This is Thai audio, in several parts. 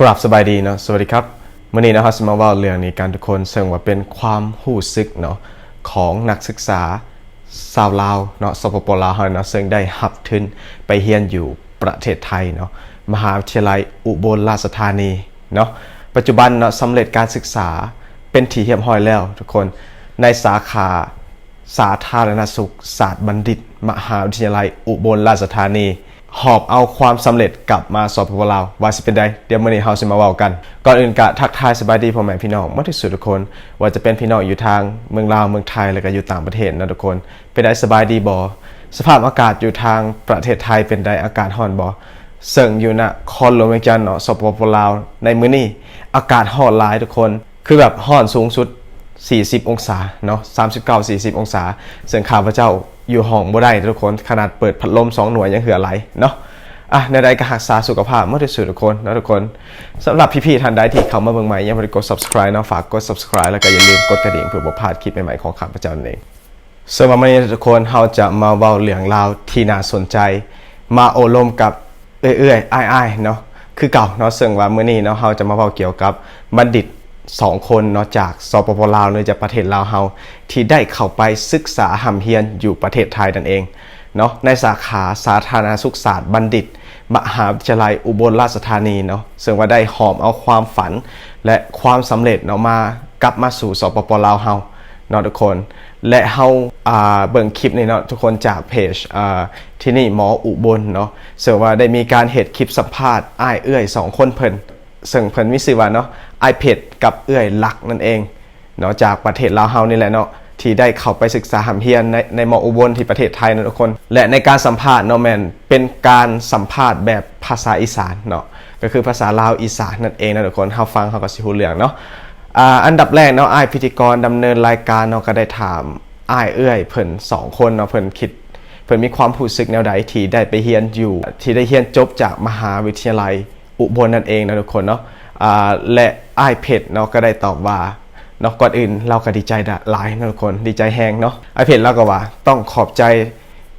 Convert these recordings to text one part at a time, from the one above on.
กราบสบายดีเนาะสวัสดีครับมื่อนี้นะครับสมาว่าเรื่องนี้กันทุกคนซึ่งว่าเป็นความหู้ซึกเนาะของนักศึกษาชาวลาวเนาะสปปลาวเฮาเนาะซึ่งได้หับทุนไปเรียนอยู่ประเทศไทยเนาะมหาวิทยาลัยอุบลราชธานีเนาะปัจจุบันเนาะสำเร็จการศึกษาเป็นที่เรียบร้อยแล้วทุกคนในสาขาสาธารณสุขศาสตร์บัณฑิต มหาวิทยาลัยอุบลราชธานี หอบเอาความสำเร็จกลับมาสอบพวกเราว่าสิเป็นใดเดี๋ยวมื้อนี้เฮาสิมาเว้ากัน ก่อนอื่นกะทักทายสบายดีพ่อแม่พี่น้องมาที่สุดทุกคน ว่าจะเป็นพี่น้องอยู่ทางเมืองลาวเมืองไทยแล้วก็อยู่ต่างประเทศนะทุกคน เป็นได้สบายดีบ่สภาพอากาศอยู่ทางประเทศไทยเป็นได้อากาศร้อนบ่เสิ่งอยู่นะคอนหลงเวียงจันเนาะสปปลาวในมื้อนี้อากาศร้อนหลายทุกคน คือแบบร้อนสูงสุด 40 องศาเนาะ39 40 องศาซึ่งข้าพเจ้า อยู่ห้องบ่ได้ทุกคนขนาดเปิดพัดลม 2 หน่วยยังเหือไหลเนาะอะในใดก็รักษาสุขภาพเมื่อที่สุดทุกคนนะทุกคนสำหรับพี่ๆท่านใดที่เข้ามาเบิ่งใหม่ยังไม่ได้กด subscribe เนาะฝากกด subscribe แล้วก็อย่าลืมกดกระดิ่งเพื่อบ่พลาดคลิปใหม่ๆของข้าพเจ้านั่นเองสำหรับวันนี้ทุกคนเราจะมาเว้าเรื่องราวที่น่าสนใจ มาโอลมกับเอื้อยๆอ้ายๆเนาะคือเก่าเนาะซึ่งว่ามื้อนี้เนาะเราจะมาเว้าเกี่ยวกับบัณฑิต สองคนเนาะจากสปปลาวเนื่องจากประเทศลาวเฮาที่ได้เข้าไปศึกษาหำเฮียนอยู่ประเทศไทยนั่นเองเนาะในสาขาสาธารณสุขศาสตร์บัณฑิต มหาวิทยาลัยอุบลราชธานีเนาะซึ่งว่าได้หอมเอาความฝัน และความสำเร็จเนาะมากลับมาสู่สปปลาวเฮาเนาะทุกคน และเฮาอ่าเบิ่งคลิปนี้เนาะทุกคนจากเพจอ่าที่นี่หมออุบลเนาะซึ่งว่าได้มีการเฮ็ดคลิปสัมภาษณ์อ้ายเอื้อยสองคนเพิ่นซึ่งเพิ่นมีชื่อว่าเนาะ ไอเพดกับเอื้อยลักนั่นเองเนาะจากประเทศลาวเฮานี่แหละเนาะที่ได้เข้าไปศึกษาหำเฮียนในในมออุบลที่ประเทศไทยนะทุกคน และในการสัมภาษณ์เนาะแมนเป็นการสัมภาษณ์แบบภาษาอีสานเนาะก็คือภาษาลาวอีสานนั่นเองนะทุกคนเฮาฟังเฮาก็สิฮู้เรื่องเนาะอ่าอันดับแรกเนาะอายพิธีกรดำเนินรายการเนาะก็ได้ถามอ้ายเอื้อยเพิ่นสองคนเนาะเพิ่นคิดเพิ่นมีความรู้สึกแนวใดที่ได้ไปเรียนอยู่ ที่ได้เรียนจบจากมหาวิทยาลัยอุบลนั่นเองนะทุกคนเนาะ และอ้ายเพชรเนาะก็ได้ตอบว่าเนาะก่อนอื่นเราก็ดีใจหลายนะทุกคนดีใจแฮงเนาะไอเพชรเราก็ว่าต้องขอบใจ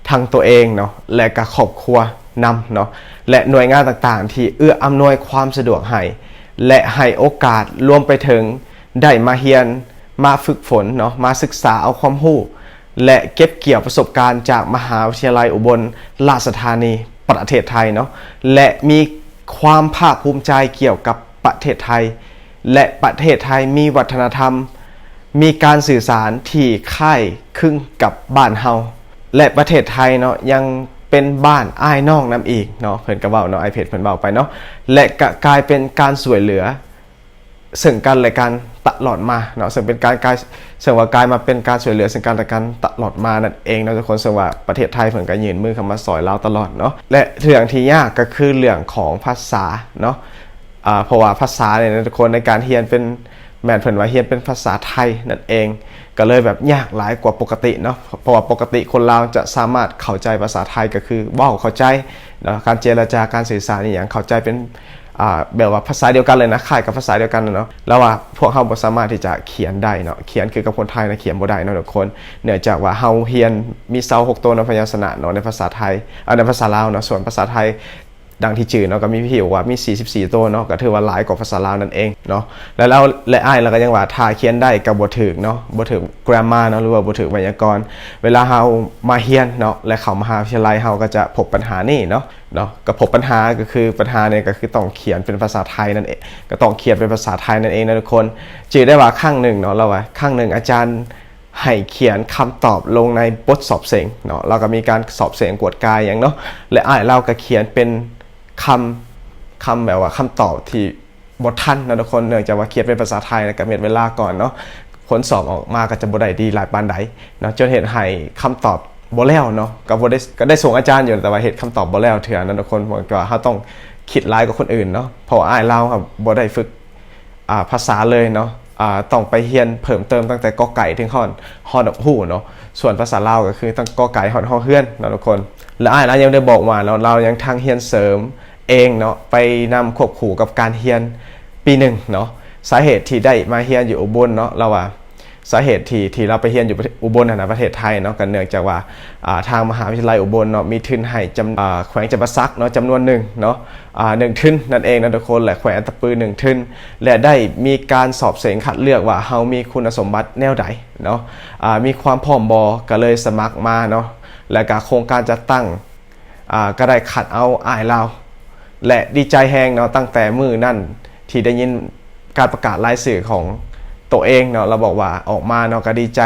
ทางตัวเองเนาะและก็ครอบครัวนำเนาะและหน่วยงานต่างๆ ที่เอื้ออำนวยความสะดวกให้และให้โอกาสรวมไปถึงได้มาเรียนมาฝึกฝนเนาะมาศึกษาเอาความรู้และเก็บเกี่ยวประสบการณ์จากมหาวิทยาลัยอุบลราชธานีประเทศไทยเนาะและมีความภาคภูมิใจเกี่ยวกับ ประเทศไทย และประเทศไทยมีวัฒนธรรม มีการสื่อสารที่ค่ายคลึงกับบ้านเฮาและประเทศไทยเนาะยังเป็นบ้านอ้ายน้องน้ำอีกเนาะเพิ่นก็เว้าเนาะไอเพจเพิ่นเว้าไปเนาะและก็กลายเป็นการสวยเหลือซึ่งกันและกันตลอดมาเนาะซึ่งเป็นการกลายซึ่งว่ากลายมาเป็นการช่วยเหลือซึ่งกันและกันตลอดมานั่นเองเนาะทุกคนซึ่งว่าประเทศไทยเพิ่นก็ยืนมือเข้ามาสอยเราตลอดเนาะและเรื่องที่ยากก็คือเรื่องของภาษาเนาะ อ่าเพราะว่าภาษาเนี่ยนะทุกคนในการเรียนเป็นแม่นเพิ่นว่าเรียนเป็นภาษาไทยนั่นเอง ก็เลยแบบยากหลายกว่าปกติเนาะเพราะว่าปกติคนลาวจะสามารถเข้าใจภาษาไทยก็คือว้าเข้าใจเนาะการเจรจาการสื่อสารนี่อย่างเข้าใจเป็นแบบว่าภาษาเดียวกันเลยนะคล้ายกับภาษาเดียวกันนะเนาะแล้วว่าพวกเขาบ่สามารถที่จะเขียนได้เนาะเขียนคือกับคนไทยนะเขียนบ่ได้เนาะทุกคนเนื่องจากว่าเฮาเรียนมีเซาหกตัวเนพยัญชนะเนาะในภาษาไทยในภาษาลาวเนาะส่วนภาษาไทย ดังที่จื่อเนาะก็มีพี่บอกว่ามี 44 ตัวเนาะก็ถือว่าหลายกว่าภาษาลาวนั่นเองเนาะแล้วเราและอ้ายเราก็ยังว่าถ้าเขียนได้กับบ่ถึกเนาะบ่ถึก grammar เนาะหรือว่าบ่ถึกไวยากรณ์เวลาเฮามาเรียนเนาะและเข้ามหาวิทยาลัยเฮาก็จะพบปัญหานี่เนาะเนาะก็พบปัญหาก็คือปัญหาเนี่ยก็คือต้องเขียนเป็นภาษาไทยนั่นเองก็ต้องเขียนเป็นภาษาไทยนั่นเองนะทุกคนจื่อได้ว่าข้างหนึ่งเนาะเราว่าข้างหนึ่งอาจารย์ให้เขียนคำตอบลงในบทสอบเสียงเนาะเราก็มีการสอบเสียงกวดกายอย่างเนาะและอ้ายเราก็เขียนเป็น คำคำแบบว่าคำตอบที่บททันนะทุกคนเนื่องจากว่าเขียนเป็นภาษาไทยแล้วก็เมียนเวลาก่อนเนาะผลสอบออกมาก็จะบ่ได้ดีหลายปานใดเนาะจนเห็นให้คำตอบบแล้วเนาะก็บ่ได้ก็ได้ส่งอาจารย์อยู่แต่ว่าเห็นคำตอบบแล้วเถื่อนะทุกคนบอกว่าเราต้องคิดหลายกว่าคนอื่นเนาะเพราะอ้ายเราครับบ่ได้ฝึกาภาษาเลยเนาะต้องไปเรียนเพิ่มเติมตั้งแต่กอไก่ถึงฮอนฮอนหูเนาะส่วนภาษาลาวก็คือตั้งกอไก่ฮอนฮอเฮือนเนาะทุกคน และอ้ายเรายังได้บอกว่าเนาเรายังทางเรียนเสริม เองเนาะไปนำควบคู่กับการเรียนปีหนึ่งเนาะสาเหตุที่ได้มาเรียนอยู่อุบลเนาะเราว่าสาเหตุที่ที่เราไปเรียนอยู่ประเทศอุบลนะนะประเทศไทยเนาะกันเนื่องจากว่าทางมหาวิทยาลัยอุบลเนาะมีทุนให้จำอ่าแขวงจำปาสักเนาะจำนวนหนึ่งเนาะหนึ่งทุนนั่นเองนะทุกคนและแขวงตตปือหนึ่งทุนและได้มีการสอบเสียงคัดเลือกว่าเฮามีคุณสมบัติแนวใดเนาะมีความพร้อมบอก็เลยสมัครมาเนาะและก็โครงการจัดตั้งก็ได้คัดเอาอายเรา และดีใจแฮงเนาะตั้งแต่มือนั่นที่ได้ยินการประกาศรายสื่อของตัวเองเนาะเราบอกว่าออกมาเนาะก็ดีใจ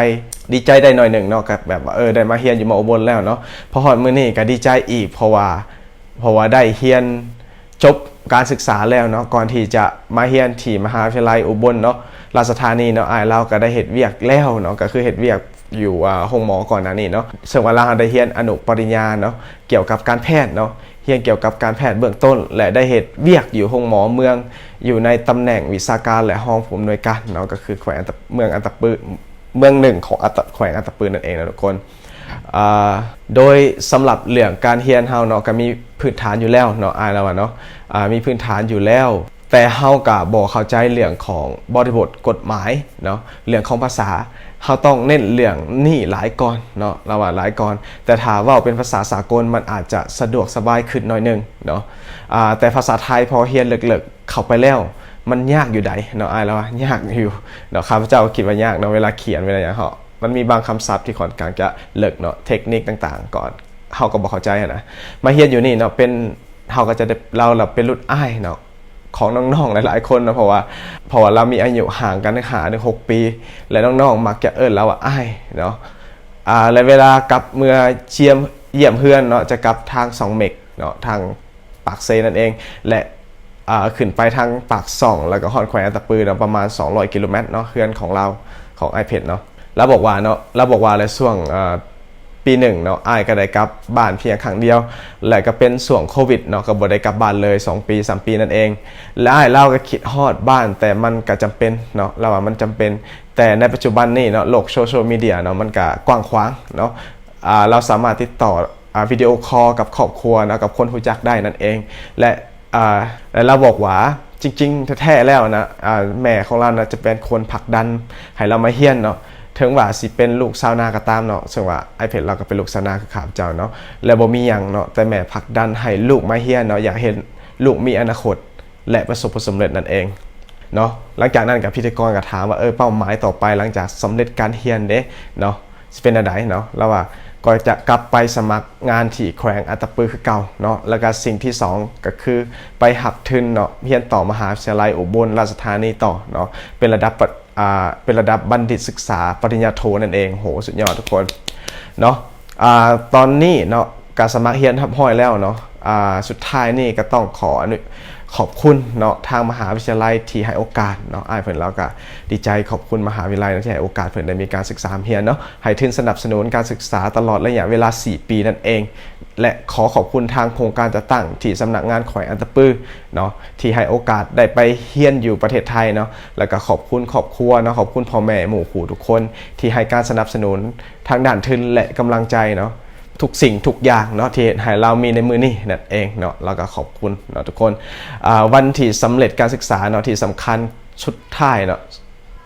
ดีใจได้หน่อยหนึ่งเนาะกับแบบว่าเออได้มาเฮียนอยู่มาอุบลแล้วเนาะพอหอดมือนี่ก็ดีใจอีกเพราะว่าเพราะว่าได้เฮียนจบการศึกษาแล้วเนาะก่อนที่จะมาเฮียนที่มหาวิทยาลัยอุบลเนาะราชธานีเนาะอายเราก็ได้เห็ดเวียกแล้วเนาะก็คือเห็ดเวียกอยู่ห้องหมอก่อนหน้านี้เนาะซึ่งว่าเราได้เรียนอนุปริญญาเนาะเกี่ยวกับการแพทย์เนาะ รียนเกี่ยวกับการแพทย์เบื้องต้น และได้เหตุเวียกอยู่ห้องหมอเมือง อยู่ในตำแหน่งวิชาการและห้องผู้อำนวยการเนาะก็คือแขวงเมืองอันตปือเมืองหนึ่งของอันตแขวงอันตปือนั่นเองนะทุกคนอ่าโดยสำหรับเรื่องการเรียนเฮาเนาะก็มีพื้นฐานอยู่แล้วเนาะอายแล้วเนาะอ่ามีพื้นฐานอยู่แล้ว แต่เฮากับบอกเข้าใจเรื่องของบริบทกฎหมายเนาะเรื่องของภาษาเฮาต้องเน้นเรื่องนี่หลายก่อนเนาะเราว่าหลายก่อน แต่ถ้าว่าเป็นภาษาสากลมันอาจจะสะดวกสบายขึ้นหน่อยนึงเนาะแต่ภาษาไทยพอเฮียนเลิกๆ เข้าไปแล้วมันยากอยู่ใดเนาะอายแล้วว่ายากอยู่เนาะข้าพเจ้าคิดว่ายากเนาะเวลาเขียนเวลาอย่างเหาะมันมีบางคำศัพท์ที่ค่อนข้างจะเลิกเนาะเทคนิคต่างๆ ก่อนเฮาก็บอกเข้าใจนะมาเฮียนอยู่นี่เนาะเป็นเฮาก็จะได้เราเราเป็นรุ่นอ้ายเนาะ ของน้องๆหลาย ๆ คนนะเพราะว่าเพราะว่าเรามีอายุห่างกันหาหนึ่งหกปี และน้องๆมักจะเอิญเราว่าอ้เนาะอ่าและเวลากลับเมื่อเชียมเยี่ยมเพื่อนเนาะจะกลับทางสองเมกเนาะทางปากเซนั่นเอง และอ่าขึ้นไปทางปากส่อง แล้วก็ฮอดแขวงอัตตปือเนาะประมาณ 200 กิโลเมตรเนาะเพื่อนของเราของ iPad เนาะแล้วบอกว่าเนาะแล้วบอกว่าในช่วงอ่า ปีหนึ่งเนาะอ้ายก็ได้กลับบ้านเพียงครั้งเดียว และก็เป็นส่วงโควิดเนาะก็บ่ได้กลับบ้านเลย 2 ปี 3 ปีนั่นเอง และอ้ายเล่าก็คิดฮอดบ้าน แต่มันก็จำเป็นเนาะเราว่ามันจำเป็น แต่ในปัจจุบันนี่เนาะโลกโซเชียลมีเดียเนาะมันก็กว้างขวางเนาะอ่าเราสามารถติดต่ออ่าวิดีโอคอลกับครอบครัวนะกับคนรู้จักได้นั่นเอง และอ่าและเราบอกว่าจริงๆแท้ๆแล้วนะอ่าแม่ของเรานะจะเป็นคนผลักดันให้เรามาเฮียนเนาะ ถึงว่าสิเป็นลูกชาวนาก็ตามเนาะซึ่งว่าไอเพจเราก็เป็นลูกชาวนาคือข่าวเจ้าเนาะแล้วบ่มีหยังเนาะแต่แม่ผลักดันให้ลูกมาเฮียนเนาะอยากเห็นลูกมีอนาคต และประสบผลสำเร็จนั่นเองเนาะหลังจากนั้นกับพิธีกรก็ถามว่าเออเป้าหมายต่อไปหลังจากสำเร็จการเฮียนเด้เนาะสิเป็นอะไรเนาะแล้วว่าก็จะกลับไปสมัครงานที่แขวงอัตปือคือเก่าเนาะแล้วก็สิ่งที่สองก็คือไปหับทุนเนาะเฮียนต่อมหาวิทยาลัยอุบลราชธานีต่อเนาะเป็นระดับ เป็นระดับบัณฑิตศึกษาปริญญาโทนั่นเองโหสุดยอดทุกคนเนาะตอนนี้เนาะการสมัครเฮียนทับห้อยแล้วเนาะสุดท้ายนี่ก็ต้องขอขอบคุณเนาะทางมหาวิทยาลัยที่ให้โอกาสเนาะไอ้เพิ่อนแล้วก็ดีใจขอบคุณมหาวิทยาลัยที่ให้โอกาสเพิ่อนได้มีการศึกษาเฮียนเนาะให้ทุนสนับสนุนการศึกษาตลอดระยะเวลา 4 ปีนั่นเอง และขอขอบคุณทางโครงการจัดตั้งที่สำนักงานข่อยอันตะปือเนาะที่ให้โอกาสได้ไปเฮียนอยู่ประเทศไทยเนาะแล้วก็ขอบคุณครอบครัวเนาะขอบคุณพ่อแม่หมู่ขู่ทุกคน ที่ให้การสนับสนุนทางด้านทุนและกำลังใจเนาะทุกสิ่งทุกอย่างเนาะที่ให้เรามีในมือนี่นั่นเองเนาะเราก็ขอบคุณเนาะทุกคนวันที่สำเร็จการศึกษาเนาะที่สำคัญชุดท้ายเนาะ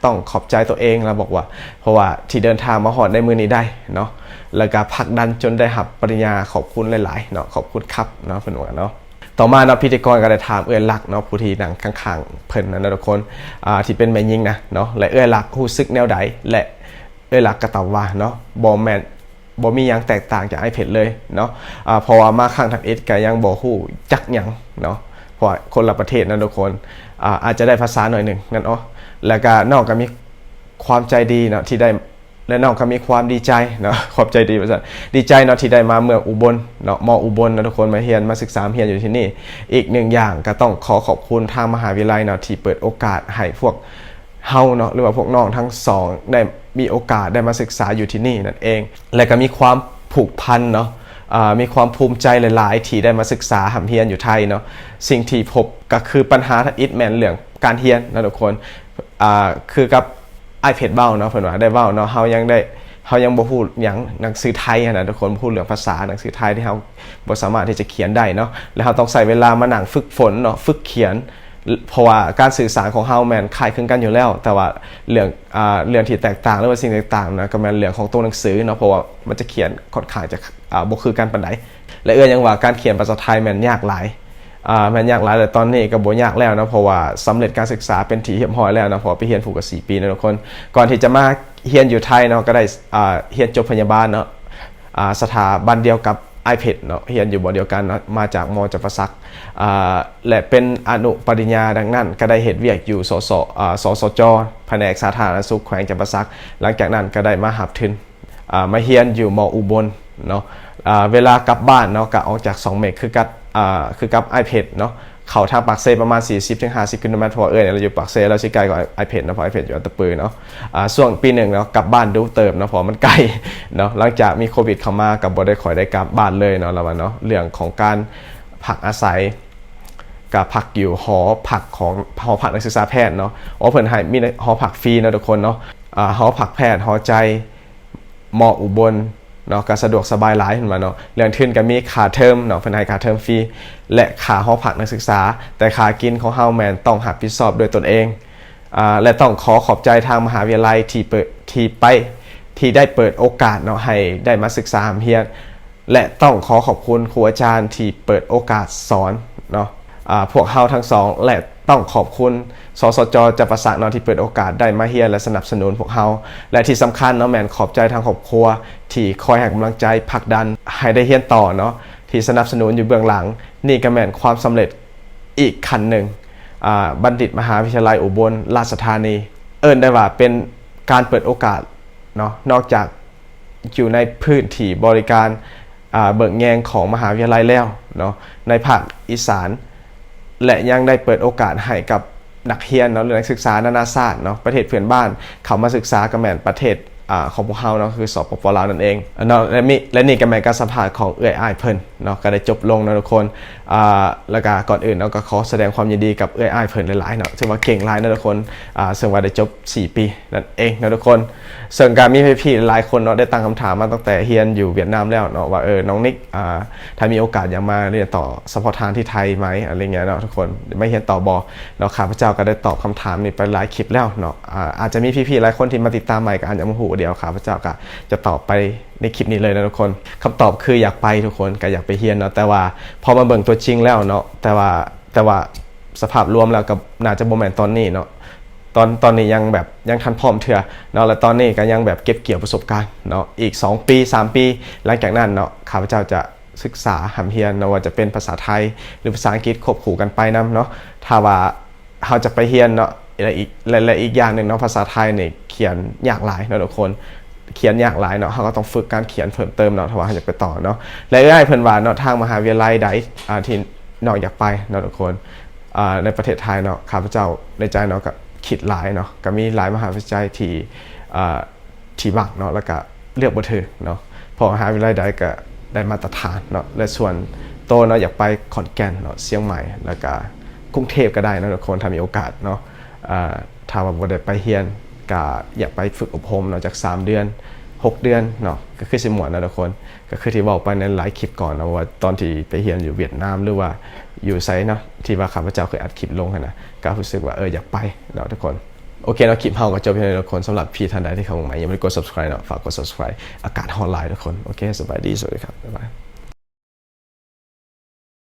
ต้องขอบใจตัวเองเราบอกว่า เพราะว่าที่เดินทางมาหอดในมือนี้ได้เนาะแล้วก็ผักดันจนได้หับปริญญาขอบคุณหลายๆเนาะขอบคุณครับเนาะเพื่อนว่าเนาะต่อมาเนาะพิธีกรก็ได้ถามเอื้อลักเนาะผู้ที่นั่งข้างๆเพิ่นนะเนาะทุกคนอ่าที่เป็นแม่ยิงนะเนาะและเอื้อลักรู้สึกแนวใดและเอื้อลักษณ์ก็ตอบว่าเนาะบ่แมนบ่มีหยังแตกต่างจากไอเพจเลยเนาะอ่าเพราะว่ามาข้างทางเอสก็ยังบ่ฮู้จักยังเนาะ ราะคนละประเทศนะทุกคนอาจจะได้ภาษาหน่อยหนึ่งนั่นเนาะแล้วก็นอกก็มีความใจดีเนาะที่ได้และน้องก็มีความดีใจเนาะขอบใจดีภาษาดีใจเนาะที่ได้มาเมืองอุบลเนาะมออุบลนะทุกคนมาเรียนมาศึกษาเรียนอยู่ที่นี่ อีกหนึ่งอย่างก็ต้องขอขอบคุณทางมหาวิทยาลัยเนาะที่เปิดโอกาสให้พวกเฮาเนาะหรือว่าพวกน้องทั้งสองได้มีโอกาสได้มาศึกษาอยู่ที่นี่นั่นเอง และก็มีความผูกพันเนาะ มีความภูมิใจหลาย ๆ ที่ได้มาศึกษาหำเฮียนอยู่ไทยเนาะสิ่งที่พบก็คือปัญหาทางอิทแมนเรื่องการเฮียนนะทุกคนคือกับไอเพจเบ้าเนาะเพิ่นว่าได้เบ้าเนาะเฮายังได้เฮายังบ่พูดหยังหนังสือไทยนะทุกคนพูดเรื่องภาษาหนังสือไทยที่เฮาบ่สามารถที่จะเขียนได้เนาะแล้วเฮาต้องใส่เวลามาหนังฝึกฝนเนาะฝึกเขียน เพราะว่าการสื่อสารของเฮาแมนคล้ายคลึงกันอยู่แล้ว แต่ว่าเรื่องอ่าเรื่องที่แตกต่างหรือว่าสิ่งต่างๆนะก็แมนเรื่องของตัวหนังสือเนาะเพราะว่ามันจะเขียนค่อนข้างจะอ่าบ่คือกันปานใดและเอื้อยังว่าการเขียนภาษาไทยแมนยากหลายอ่าแมนยากหลายแต่ตอนนี้ก็บ่ยากแล้วนะเพราะว่าสำเร็จการศึกษาเป็นที่เรียบร้อยแล้วนะพราะว่าไปเรียนผูกกับ4ปีนะทุกคน ก่อนที่จะมาเรียนอยู่ไทยเนาะก็ได้อ่าเรียนจบพยาบาลเนาะอ่าสถาบันเดียวกับ iPad เนาะเรียนอยู่บ่เดียวกันมาจากมอจัปสักและเป็นอนุปริญญาดังนั้น ก็ได้เหตุเวียกอยู่สสสสจแผนกสาธารณสุขแขวงจัปสักหลังจากนั้นก็ได้มาหับทุนมาเรียนอยู่มออุบลเนาะเวลากลับบ้านเนาะก็ออกจาก 2 เมกคือกับคือกับ iPad เนาะ เขาทางปากเซประมาณ 40-50กิโลเมตรเพราะว่าเอ้ยเราอยู่ปากเซเราสิไกลกว่า iPad เนะเพราะ iPad อยู่อัตตปือเนาะอ่าช่วงปีหนึ่งเนาะกลับบ้านดูเติมนะเพราะมันไกลเนาะหลังจากมีโควิดเข้ามากับบ่ได้ขอยได้กลับบ้านเลยเนาะแล้วว่าเนาะเรื่องของการพักอาศัยกับพักอยู่หอพักของหอพักนักศึกษาแพทย์เนาะอ๋อเพิ่นให้มีหอพักฟรีนะทุกคนเนาะอ่าหอพักแพทย์หอใจหมออุบล เนาะก็สะดวกสบายหลายเห็นมาเนาะเรื่องทุนก็มีค่าเทอมเนาะเพิ่นให้ค่าเทอมฟรีและค่าหอพักนักศึกษา แต่ค่ากินของเฮาแมนต้องรับผิดชอบด้วยตนเองอ่าและต้องขอขอบใจทางมหาวิทยาลัยที่เปิดที่ไปที่ได้เปิดโอกาสเนาะให้ได้มาศึกษาหามเรียนและต้องขอขอบคุณครูอาจารย์ที่เปิดโอกาสสอนเนาะ พวกเฮาทั้งสองและต้องขอบคุณสสจจะประสานเนาะที่เปิดโอกาสได้มาเฮียและสนับสนุนพวกเฮาและที่สำคัญเนาะแมนขอบใจทางครอบครัว ที่คอยให้กำลังใจผลักดันให้ได้เฮียนต่อเนาะที่สนับสนุนอยู่เบื้องหลัง นี่ก็แมนความสำเร็จอีกขั้นหนึ่งบัณฑิตมหาวิทยาลัยอุบลราชธานี เอิ้นได้ว่าเป็นการเปิดโอกาสเนาะนอกจากอยู่ในพื้นที่บริการเบิกแงงของมหาวิทยาลัยแล้วเนาะในภาคอีสาน และยังได้เปิดโอกาสให้กับนักเรียนเนาะหรือนักศึกษานานาชาติเนาะประเทศเพื่อนบ้าน เขามาศึกษากับแมนประเทศอ่าของพวกเขาเนาะคือสอปปลาวนั่นเองเนาะและมีและนี่ก็แมนการสัมภาษณ์ของเอื้อยอ้ายเพิ่น เนาะก็ได้จบลงนะทุกคนอ่าแล้วก็ก่อนอื่นเนาก็ขอแสดงความยินดีกับเอื้อยอ้ายเพิ่นหลายๆเนาะถือว่าเก่งหลายนะทุกคนอ่าซึ่งว่าได้จบ 4 ปีนั่นเองนะทุกคนส่วนการมีพี่ๆหลายคนเนาะได้ตั้งคำถามมาตั้งแต่เฮียนอยู่เวียดนามแล้วเนาะว่าเออน้องนิกอ่าถ้ามีโอกาสอยากมาเรียนต่อเฉพาะทางที่ไทยไหมอะไรเงี้ยเนาะทุกคนไม่เฮียนต่อบอเนาะข้าพเจ้าก็ได้ตอบคำถามนี้ไปหลายคลิปแล้วเนาะอ่าอาจจะมีพี่ๆหลายคนที่มาติดตามใหม่ก็อาจจะมาหูเดียวข้าพเจ้าก็จะตอบไปในคลิปนี้เลยนะทุกคนคำตอบคืออยากไปทุกคนก็อยากไปเฮียนเนาะแต่ว่าพอมาเบิ่งตัวจริงแล้วเนาะแต่ว่าแต่ว่าสภาพรวมแล้วกับน่าจะโมแมนตอนนี้เนาะตอนตอนนี้ยังแบบยังทันพร้อมเถื่อเนาะแล้วตอนนี้ก็ยังแบบเก็บเกี่ยวประสบการณ์เนาะอีก 2 ปี 3 ปี หลังจากนั้นเนาะข้าพเจ้าจะศึกษาหำเฮียนเนาะว่าจะเป็นภาษาไทย หรือภาษาอังกฤษควบคู่กันไปนํเนาะถ้าว่าเราจะไปเฮียนเนาะและอีกและและอีกอย่างหนึ่งเนาะภาษาไทยเนี่ยเขียนยากหลายเนาะทุกคน เขียนยากหลายเนาะเขาก็ต้องฝึกการเขียนเพิ่มเติมเนาะถ้าว่าอยากไปต่อเนาะและได้เพิ่นว่าเนาะทางมหาวิทยาลัยใดอ่าที่นอกอยากไปเนาะทุกคนอ่าในประเทศไทยเนาะข้าพเจ้าในใจเนาะก็คิดหลายเนาะก็มีหลายมหาวิทยาลัยที่อ่าที่บักเนาะแล้วก็เลือกบ่ถือเนาะพอมหาวิทยาลัยใดก็ได้มาตรฐานเนาะและส่วนโตเนาะอยากไปขอนแก่นเนาะเชียงใหม่แล้วก็กรุงเทพก็ได้นะทุกคนถ้ามีโอกาสเนาะอ่าถ้าว่าบ่ได้ไปเรียน ก็อยากไปฝึกอบรมเนาะจาก 3 เดือน 6 เดือนเนาะก็คือสิหมวนนะทุกคน ก็คือที่บอกไปในหลายคลิปก่อนนะว่าตอนที่ไปเรียนอยู่เวียดนามหรือว่าอยู่ไซเนาะที่ว่าข้าพเจ้าเคยอัดคลิปลงนะก็รู้สึกว่าเอออยากไปเนาะทุกคนโอเคเนาะคลิปเฮาก็จบเพียงเท่านี้ทุกคนสำหรับพี่ท่านใดที่เข้ามาใหม่ยังไม่ได้กด subscribe เนาะฝากกด subscribe อากาศฮอตไลน์ทุกคน โอเค สบายดี สวัสดีครับ บ๊ายบาย